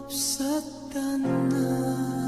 Sarap sa tanan